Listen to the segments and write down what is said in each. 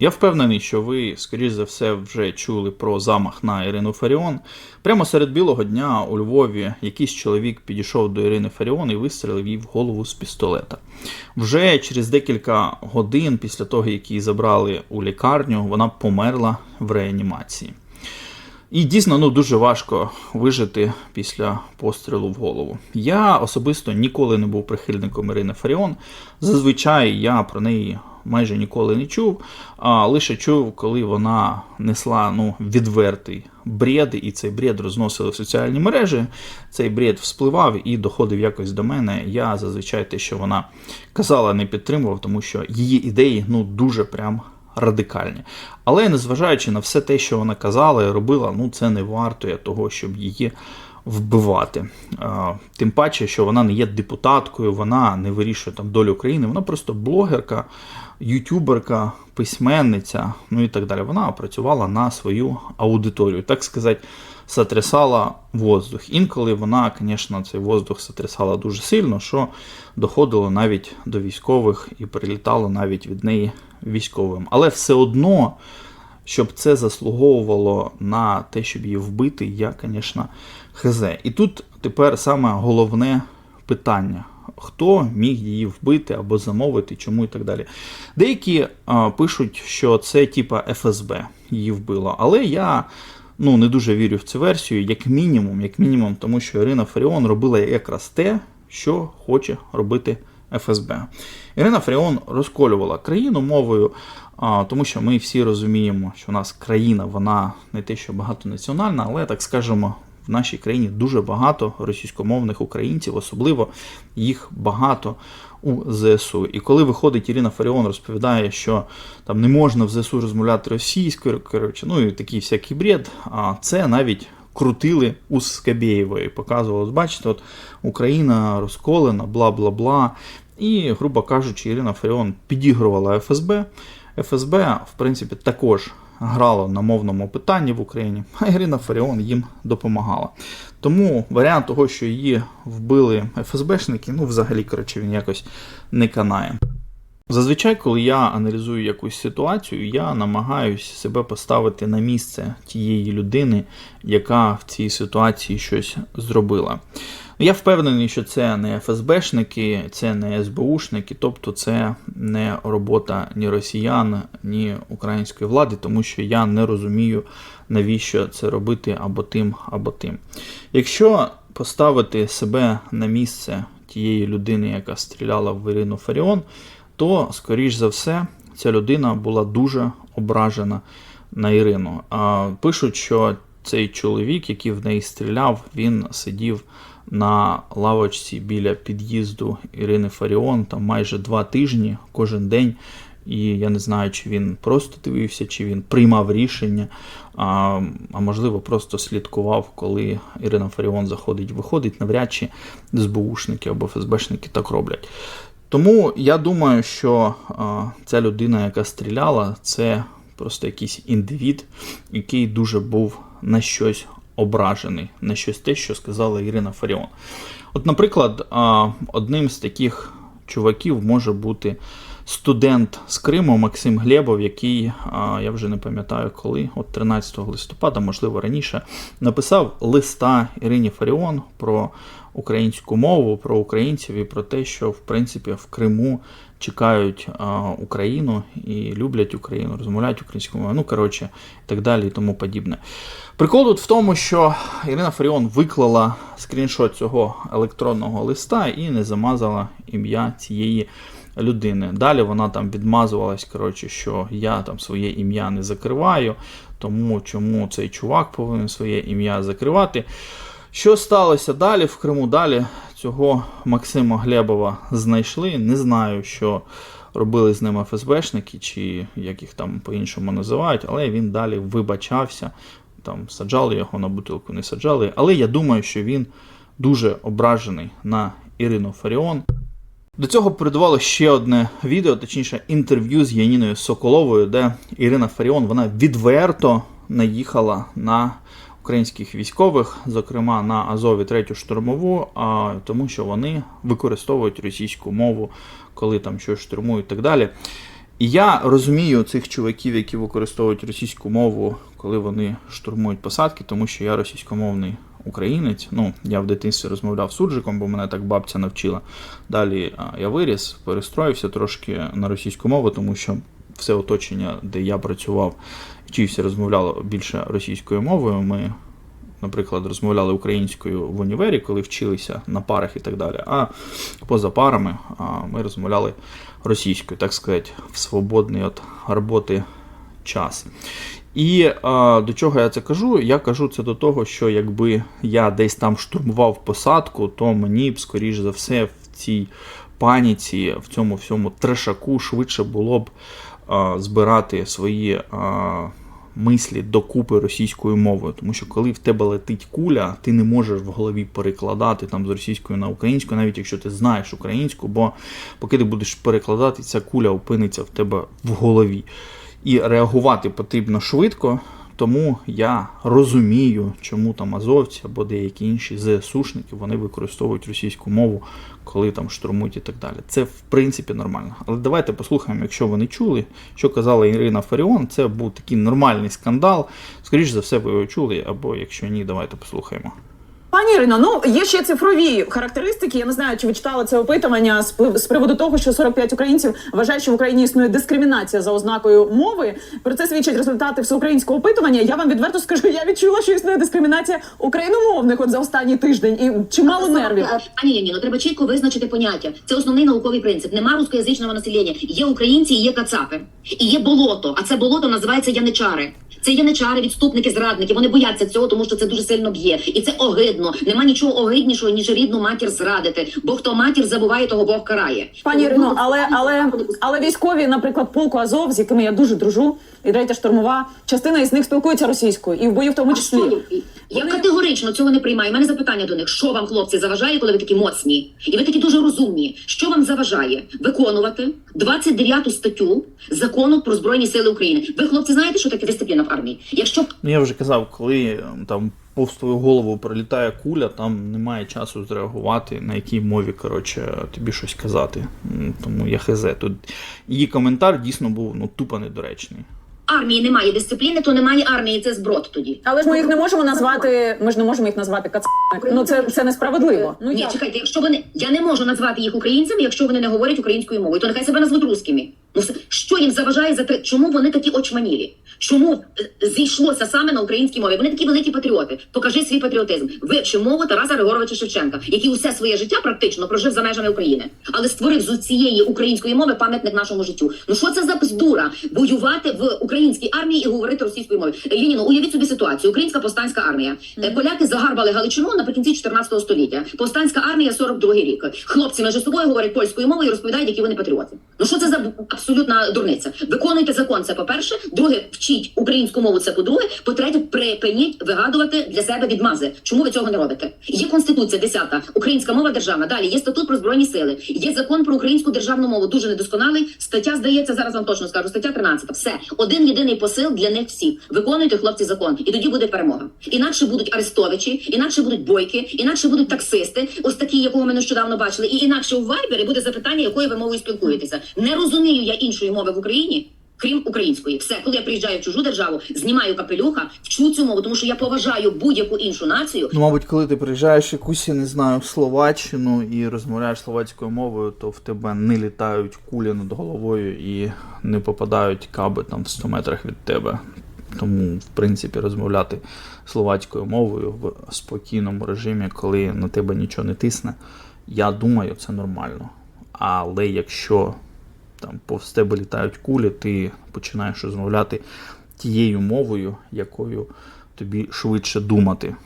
Я впевнений, що ви, скоріш за все, вже чули про замах на Ірину Фаріон. Прямо серед білого дня у Львові якийсь чоловік підійшов до Ірини Фаріон і вистрелив їй в голову з пістолета. Вже через декілька годин після того, як її забрали у лікарню, вона померла в реанімації. І дійсно ну, дуже важко вижити після пострілу в голову. Я особисто ніколи не був прихильником Ірини Фаріон. Зазвичай я про неї майже ніколи не чув, а лише чув, коли вона несла ну, відвертий бред, і цей бред розносили в соціальні мережі. Цей бред вспливав і доходив якось до мене. Я зазвичай те, що вона казала, не підтримував, тому що її ідеї ну, дуже прям радикальні. Але незважаючи на все те, що вона казала і робила, ну це не вартує того, щоб її вбивати. Тим паче, що вона не є депутаткою, вона не вирішує там долю України, вона просто блогерка, ютюберка, письменниця, ну і так далі. Вона працювала на свою аудиторію, так сказати, сотрясала воздух. Інколи вона, звісно, цей воздух сотрясала дуже сильно, що доходило навіть до військових і прилітало навіть від неї військовим. Але все одно, щоб це заслуговувало на те, щоб її вбити, я, звісно, хз. І тут тепер саме головне питання. Хто міг її вбити або замовити, чому і так далі. Деякі а, пишуть, що це типа ФСБ її вбило. Але я ну, не дуже вірю в цю версію, як мінімум, як мінімум, тому що Ірина Фаріон робила якраз те, що хоче робити ФСБ. Ірина Фаріон розколювала країну мовою, тому що ми всі розуміємо, що у нас країна, вона не те, що багатонаціональна, але так скажемо. В нашій країні дуже багато російськомовних українців, особливо їх багато у ЗСУ. І коли виходить Ірина Фаріон, розповідає, що там не можна в ЗСУ розмовляти російською, коротше, ну і такий всякий бред, а це навіть крутили у Скабєєвої. Показувалось, бачите, от Україна розколена, бла бла бла. І, грубо кажучи, Ірина Фаріон підігрувала ФСБ. ФСБ, в принципі, також грало на мовному питанні в Україні, а Ірина Фаріон їм допомагала. Тому варіант того, що її вбили ФСБшники, ну, взагалі, коротше, він якось не канає. Зазвичай, коли я аналізую якусь ситуацію, я намагаюся себе поставити на місце тієї людини, яка в цій ситуації щось зробила. Я впевнений, що це не ФСБшники, це не СБУшники, тобто це не робота ні росіян, ні української влади, тому що я не розумію, навіщо це робити або тим, або тим. Якщо поставити себе на місце тієї людини, яка стріляла в Ірину Фаріон, то, скоріш за все, ця людина була дуже ображена на Ірину. А Пишуть, що цей чоловік, який в неї стріляв, він сидів на лавочці біля під'їзду Ірини Фаріон там майже два тижні кожен день. І я не знаю, чи він просто дивився, чи він приймав рішення, а а можливо, просто слідкував, коли Ірина Фаріон заходить, виходить, навряд чи СБУшники або ФСБшники так роблять. Тому я думаю, що а, ця людина, яка стріляла, це просто якийсь індивід, який дуже був на щось ображений, на щось те, що сказала Ірина Фаріон. От, наприклад, одним з таких чуваків може бути студент з Криму Максим Глебов, який, я вже не пам'ятаю коли, от 13 листопада, можливо раніше, написав листа Ірині Фаріон про українську мову, про українців і про те, що в принципі в Криму чекають а, Україну і люблять Україну, розмовляють українською мовою, ну коротше, і так далі і тому подібне. Прикол тут в тому, що Ірина Фаріон виклала скріншот цього електронного листа і не замазала ім'я цієї людини. Далі вона там відмазувалась, коротше, що я там своє ім'я не закриваю, тому чому цей чувак повинен своє ім'я закривати. Що сталося далі в Криму? Далі цього Максима Глебова знайшли. Не знаю, що робили з ним ФСБшники, чи як їх там по-іншому називають, але він далі вибачався. Там саджали його на бутилку, не саджали. Але я думаю, що він дуже ображений на Ірину Фаріон. До цього передувало ще одне відео, точніше, інтерв'ю з Яніною Соколовою, де Ірина Фаріон вона відверто наїхала на українських військових, зокрема на Азові третю штурмову, а тому що вони використовують російську мову, коли там щось штурмують і так далі. І я розумію цих чуваків, які використовують російську мову, коли вони штурмують посадки, тому що я російськомовний українець. Ну, я в дитинстві розмовляв суржиком, бо мене так бабця навчила. Далі я виріс, перестроївся трошки на російську мову, тому що все оточення, де я працював, вчився, розмовляло більше російською мовою. Ми, наприклад, розмовляли українською в універі, коли вчилися на парах і так далі. А поза парами ми розмовляли російською, так сказати, в свободний від роботи час. І а, до чого я це кажу? Я кажу це до того, що якби я десь там штурмував посадку, то мені б, скоріш за все, в цій паніці, в цьому всьому трешаку швидше було б збирати свої мислі докупи російською мовою. Тому що коли в тебе летить куля, ти не можеш в голові перекладати там з російської на українську, навіть якщо ти знаєш українську, бо поки ти будеш перекладати, ця куля опиниться в тебе в голові. І реагувати потрібно швидко, тому я розумію, чому там азовці або деякі інші ЗСУшники вони використовують російську мову, коли там штурмують і так далі. Це в принципі нормально. Але давайте послухаємо, якщо ви не чули, що казала Ірина Фаріон. Це був такий нормальний скандал. Скоріше за все, ви його чули, або якщо ні, давайте послухаємо. Пані Ірино, ну є ще цифрові характеристики. Я не знаю, чи ви читали це опитування з, з приводу того, що 45 українців вважають, що в Україні існує дискримінація за ознакою мови. Про це свідчать результати всеукраїнського опитування. Я вам відверто скажу, я відчула, що існує дискримінація україномовних от за останній тиждень і чимало нервів. Пані Яніно, треба чітко визначити поняття. Це основний науковий принцип. Нема рускоязичного населення. Є українці, і є кацапи, і є болото. А це болото називається яничари. Це яничари, відступники, зрадники. Вони бояться цього, тому що це дуже сильно б'є. І це огидно. Нема нічого огиднішого, ніж рідну матір зрадити. Бо хто матір забуває, того Бог карає. Пані Ірино, але але але військові, наприклад, полку Азов, з якими я дуже дружу, і третя штурмова, частина із них спілкується російською, і в бою в тому числі. Я категорично цього не приймаю. У мене запитання до них: що вам, хлопці, заважає, коли ви такі моцні? І ви такі дуже розумні. Що вам заважає виконувати 29 статтю закону про збройні сили України? Ви, хлопці, знаєте, що таке дисципліна в армії? Якщо Ну, я вже казав, коли ем, там повз твою голову пролітає куля, там немає часу зреагувати, на якій мові коротше, тобі щось казати. М, Тому я хз. Тут її коментар дійсно був ну, тупо недоречний. Армії немає дисципліни, то немає армії. Це зброд тоді. Але ж ми їх не можемо назвати. Ми ж не можемо їх назвати кацами. Ну це, це несправедливо. Ну Ні, як? чекайте, якщо вони я не можу назвати їх українцями, якщо вони не говорять українською мовою, то нехай себе назвуть русскими. Ну що їм заважає за те, чому вони такі очманілі? Чому е, зійшлося саме на українській мові? Вони такі великі патріоти. Покажи свій патріотизм. Вивчи мову Тараса Григоровича Шевченка, який усе своє життя практично прожив за межами України, але створив з цієї української мови пам'ятник нашому життю. Ну що це за бздура? Воювати в українській армії і говорити російською мовою. Лініно, уявіть собі ситуацію. Українська повстанська армія. Е, Поляки загарбали Галичину наприкінці 14 століття. Повстанська армія 42 рік. Хлопці між собою говорять польською мовою і розповідають, які вони патріоти. Ну що це за абсолютна дурниця? Виконуйте закон. Це по-перше. Друге, вчіть українську мову. Це по-друге. По-третє, припиніть вигадувати для себе відмази. Чому ви цього не робите? Є конституція 10 українська мова державна. Далі є статут про збройні сили. Є закон про українську державну мову. Дуже недосконалий. Стаття здається зараз. Вам точно скажу. Стаття 13. Все один єдиний посил для них всіх. Виконуйте хлопці закон, і тоді буде перемога. Інакше будуть арестовичі, інакше будуть бойки, інакше будуть таксисти, ось такі, якого ми нещодавно бачили. І інакше у вайбері буде запитання, якою ви мовою спілкуєтеся. Не розумію я іншої мови в Україні. Крім української, все, коли я приїжджаю в чужу державу, знімаю капелюха, вчу цю мову, тому що я поважаю будь-яку іншу націю. Ну, мабуть, коли ти приїжджаєш якусь, я не знаю, Словаччину і розмовляєш словацькою мовою, то в тебе не літають кулі над головою і не попадають каби там в 100 метрах від тебе. Тому, в принципі, розмовляти словацькою мовою в спокійному режимі, коли на тебе нічого не тисне, я думаю, це нормально. Але якщо там повз тебе літають кулі, ти починаєш розмовляти тією мовою, якою тобі швидше думати.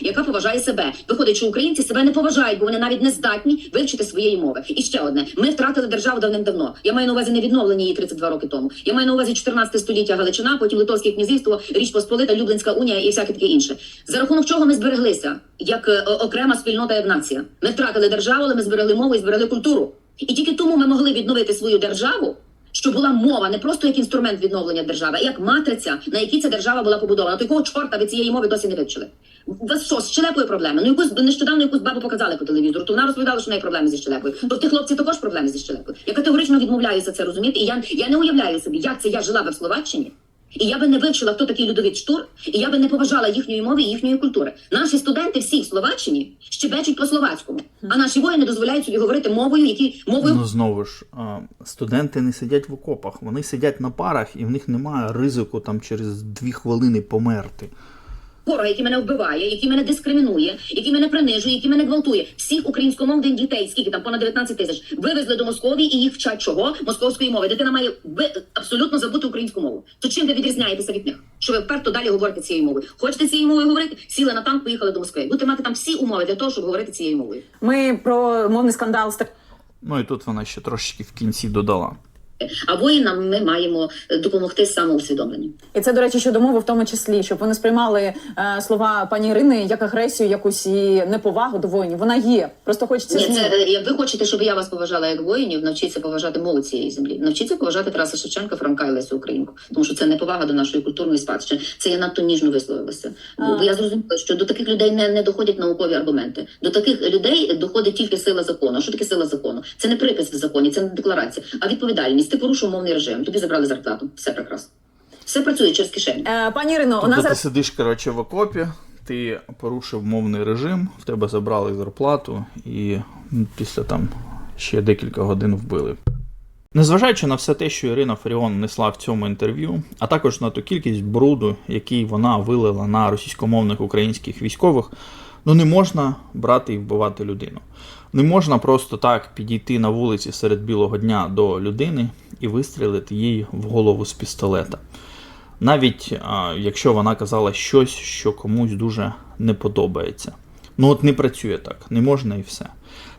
яка поважає себе. Виходить, що українці себе не поважають, бо вони навіть не здатні вивчити своєї мови. І ще одне: ми втратили державу давним-давно. Я маю на увазі не відновлення її 32 роки тому. Я маю на увазі 14 століття Галичина, потім Литовське князівство, Річ Посполита, Люблинська унія і всяке таке інше. За рахунок чого ми збереглися як е, окрема спільнота як нація. Ми втратили державу, але ми зберегли мову і зберегли культуру. І тільки тому ми могли відновити свою державу. Що була мова не просто як інструмент відновлення держави, а як матриця, на якій ця держава була побудована. То якого чорта ви цієї мови досі не вивчили? У вас що, з щелепою проблеми? Ну якусь нещодавно якусь бабу показали по телевізору, то вона розповідала, що в неї проблеми зі щелепою. То в тих хлопців також проблеми зі щелепою. Я категорично відмовляюся це розуміти. І я, я не уявляю собі, як це я жила би в Словаччині. І я би не вивчила, хто такий Людовик Штур, і я би не поважала їхньої мови і їхньої культури. Наші студенти всі в Словаччині щебечуть по словацькому, а наші воїни дозволяють собі говорити мовою, які мовою Ну знову ж, студенти не сидять в окопах, вони сидять на парах, і в них немає ризику там через дві хвилини померти. Ворога, який мене вбиває, який мене дискримінує, який мене принижує, який мене гвалтує. Всіх українськомовних дітей, скільки там понад 19 тисяч, вивезли до Московії і їх вчать чого? Московської мови. Дитина має ви абсолютно забути українську мову. То чим ви відрізняєтеся від них? Що ви вперто далі говорите цією мовою? Хочете цією мовою говорити? Сіли на танк, поїхали до Москви. Будете мати там всі умови для того, щоб говорити цією мовою. Ми про мовний скандал з Ну і тут вона ще трошечки в кінці додала. А воїнам ми маємо е, допомогти з самоусвідомленням. І це, до речі, щодо мови, в тому числі, щоб ви не сприймали е, слова пані Ірини як агресію, якусь і неповагу до воїнів. Вона є. Просто хочеться Ні, це е, як ви хочете, щоб я вас поважала як воїнів, навчіться поважати мову цієї землі. Навчіться поважати Тараса Шевченка, Франка і Лесю Українку. Тому що це не повага до нашої культурної спадщини. Це я надто ніжно висловилася. Бо я зрозуміла, що до таких людей не, не доходять наукові аргументи. До таких людей доходить тільки сила закону. А що таке сила закону? Це не припис в законі, це не декларація, а відповідальність. Ти порушив мовний режим. Тобі забрали зарплату. Все прекрасно. Все працює через кишеню. Е, пані Ірино, у Тобто нас ти зараз сидиш, коротше, в окопі, ти порушив мовний режим, в тебе забрали зарплату і ну, після там ще декілька годин вбили. Незважаючи на все те, що Ірина Фаріон несла в цьому інтерв'ю, а також на ту кількість бруду, який вона вилила на російськомовних українських військових, ну не можна брати і вбивати людину. Не можна просто так підійти на вулиці серед білого дня до людини і вистрілити їй в голову з пістолета. Навіть а, якщо вона казала щось, що комусь дуже не подобається. Ну от не працює так, не можна і все.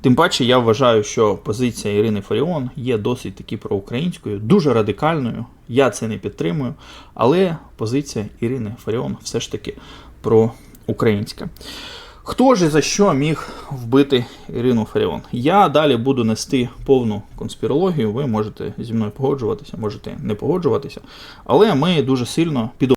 Тим паче, я вважаю, що позиція Ірини Фаріон є досить таки проукраїнською, дуже радикальною. Я це не підтримую, але позиція Ірини Фаріон все ж таки проукраїнська. Хто ж і за що міг вбити Ірину Фаріон? Я далі буду нести повну конспірологію. Ви можете зі мною погоджуватися, можете не погоджуватися. Але ми дуже сильно підо.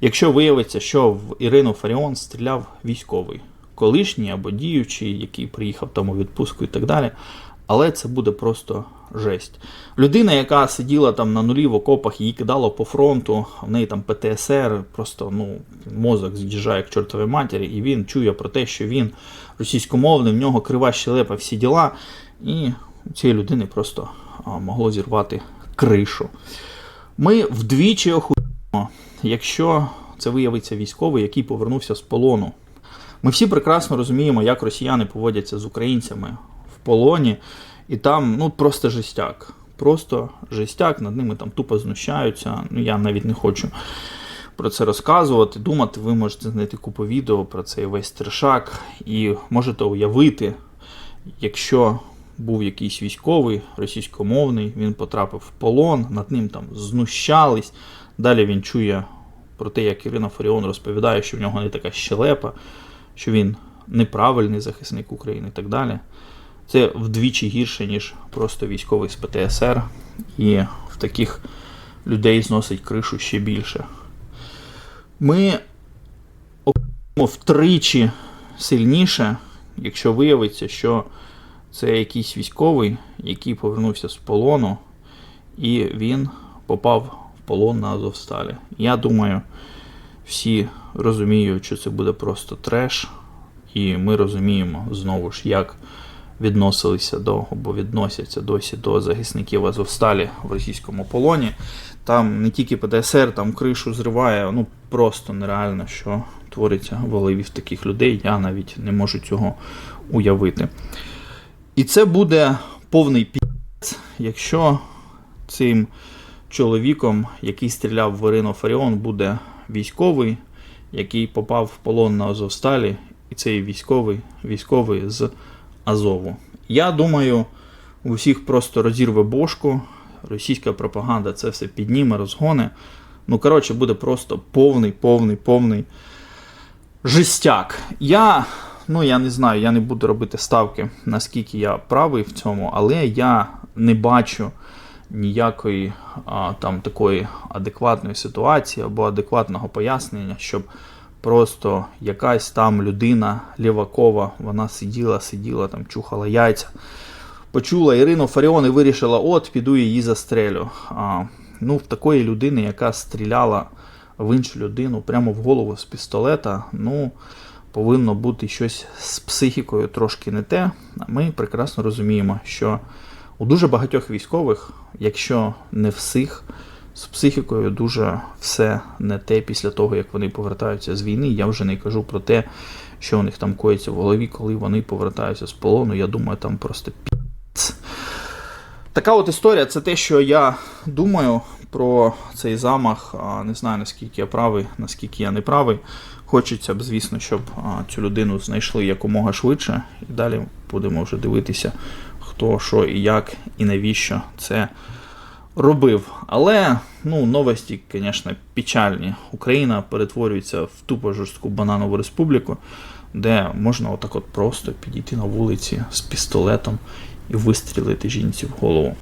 Якщо виявиться, що в Ірину Фаріон стріляв військовий, колишній або діючий, який приїхав там у відпустку і так далі. Але це буде просто жесть. Людина, яка сиділа там на нулі в окопах, її кидало по фронту, в неї там ПТСР, просто ну, мозок з'їжджає к чортовій матері, і він чує про те, що він російськомовний, в нього крива щелепа, всі діла. І цієї людини просто могло зірвати кришу. Ми вдвічі охуємо, якщо це виявиться військовий, який повернувся з полону. Ми всі прекрасно розуміємо, як росіяни поводяться з українцями в полоні, і там ну просто жестяк. Просто жестяк, над ними там тупо знущаються. Ну я навіть не хочу про це розказувати. Думати, ви можете знайти купу відео про цей весь трешак, і можете уявити, якщо був якийсь військовий російськомовний, він потрапив в полон, над ним там знущались. Далі він чує про те, як Ірина Фаріон розповідає, що в нього не така щелепа, що він неправильний захисник України і так далі. Це вдвічі гірше, ніж просто військовий з ПТСР, і в таких людей зносить кришу ще більше. Ми втричі сильніше, якщо виявиться, що це якийсь військовий, який повернувся з полону, і він попав в полон на Азовсталі. Я думаю, всі розуміють, що це буде просто треш, і ми розуміємо знову ж, як відносилися до або відносяться досі до захисників Азовсталі в російському полоні. Там не тільки ПДСР, там кришу зриває, ну просто нереально, що твориться в голові в таких людей. Я навіть не можу цього уявити. І це буде повний піц, якщо цим чоловіком, який стріляв в Ірину Фаріон, буде військовий, який попав в полон на Азовсталі, і цей військовий, військовий з Азову. Я думаю, у всіх просто розірве бошку. Російська пропаганда це все підніме, розгоне. Ну, коротше, буде просто повний, повний, повний жестяк. Я, ну я не знаю, я не буду робити ставки, наскільки я правий в цьому, але я не бачу ніякої а, там такої адекватної ситуації або адекватного пояснення, щоб просто якась там людина лівакова, вона сиділа, сиділа, там чухала яйця. Почула Ірину Фаріон і вирішила, от, піду її застрелю. А, ну, в такої людини, яка стріляла в іншу людину прямо в голову з пістолета, ну, повинно бути щось з психікою трошки не те. Ми прекрасно розуміємо, що у дуже багатьох військових, якщо не всіх, з психікою дуже все не те після того, як вони повертаються з війни. Я вже не кажу про те, що у них там коїться в голові, коли вони повертаються з полону. Я думаю, там просто піц. Така от історія це те, що я думаю про цей замах. Не знаю, наскільки я правий, наскільки я не правий. Хочеться б, звісно, щоб цю людину знайшли якомога швидше. І далі будемо вже дивитися, хто, що і як, і навіщо це робив. Але ну, новості, звісно, печальні. Україна перетворюється в тупо жорстку бананову республіку, де можна отак от просто підійти на вулиці з пістолетом і вистрілити жінці в голову.